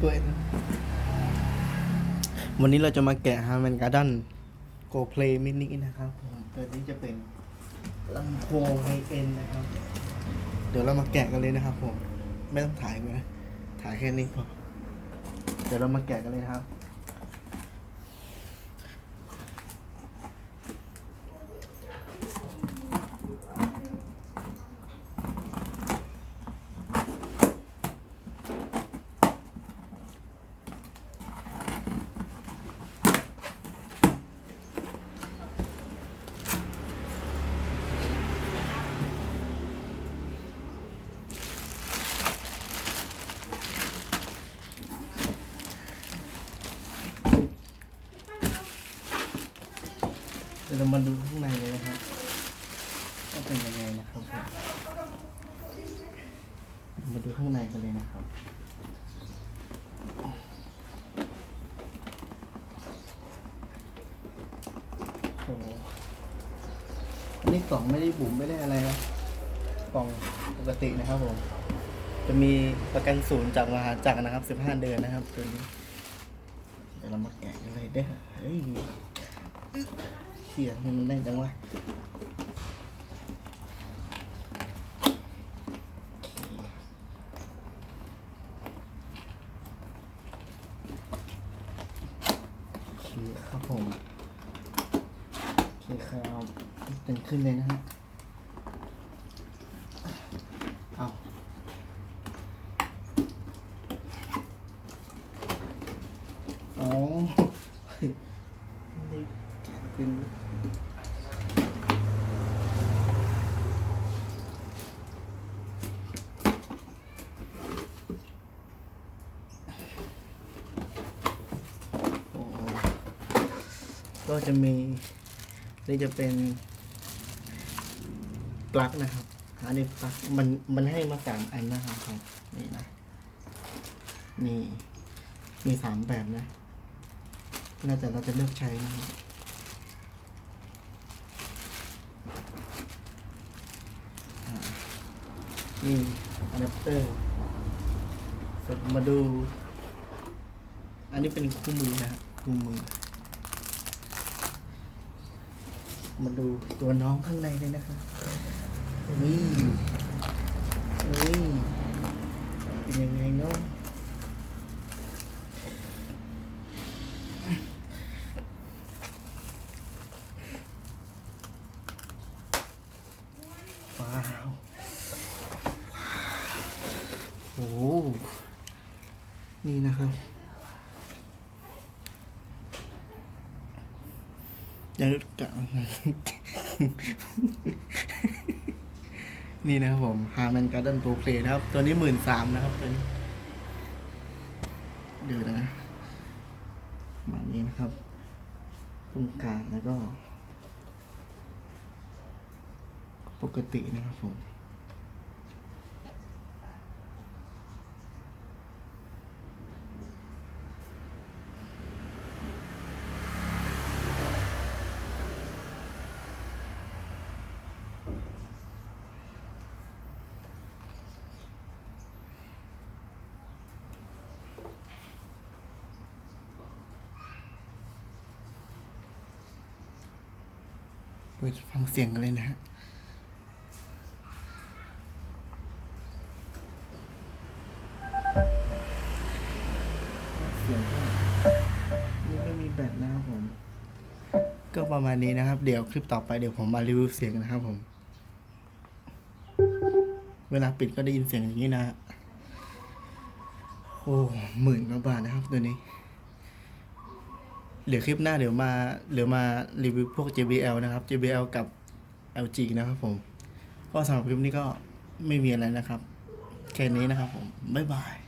ตัวเองวันนี้เราจะมาแกะฮาร์มันการ์ดันโกเพลย์มินินะครับผมตัวนี้จะเป็นลำโพงไฮเอ็นนะครับ เดี๋ยวเรามาแกะกันเลยนะครับผม ไม่ต้องถ่ายไว้นะถ่ายแค่นี้พอเดี๋ยวเรามาแกะกันเลยนะครับ ดี๋ยวเรามาดูข้างในเลยนะครับว่าเป็นยังไงนะครับมาดูข้างในกันเลยนะครับโอ้อันนี้กล่องไม่ได้บุ๋มไม่ได้อะไรนะกล่องปกตินะครับผม จะมีประกันศูนย์จากมหาจักรนะครับ 15 เดือนนะครับตัวนี้เดี๋ยวเรามาแกะกันเลยเด้อเฮ้ย เสียงมันแน่นจังวะโอเคครับผมโอเคครับตึงขึ้นเลยนะฮะเอาอ๋อ นี่แกะเป็นก็จะมีนี่จะเป็นปลั๊กนะครับอันนี้ปลั๊กมันมันให้มาสามอันนะครับครับนี่นะนี่มีสามแบบนะ น่าจะเราจะเลือกใช้นะครับอ่า นี่อะแดปเตอร์เสดมาดู อันนี้เป็นคู่มือนะครับคู่มือ มาดูตัวน้องข้างในเลยนะครับนี่เป็นยังไงเนาะว้าว โอ้โหนี่นะครับ ยังกะนี่นะครับผมฮาร์แมนการ์ดนโปรเพลนะครับ ตัวนี้หมื่นสามนะครับตัวนี้เดี๋ยวนะมานี้นะครับตรงกลางแล้วก็ ปกตินะครับผม ฟังเสียงกันเลยนะฮะเสียงก็นี่ไม่มีแบตนะครับผม ก็ประมาณนี้นะครับ เดี๋ยวคลิปต่อไปเดี๋ยวผมมารีวิวเสียงนะครับผม เวลาปิดก็ได้ยินเสียงอย่างนี้นะฮะโอ้หมื่นกว่าบาทนะครับตัวนี้ เดี๋ยวคลิปหน้าเดี๋ยวมาเดี๋ยวมารีวิวพวก JBL นะครับ JBL กับ LG นะครับผม ก็สำหรับคลิปนี้ก็ไม่มีอะไรนะครับ แค่นี้นะครับผม บ๊ายบาย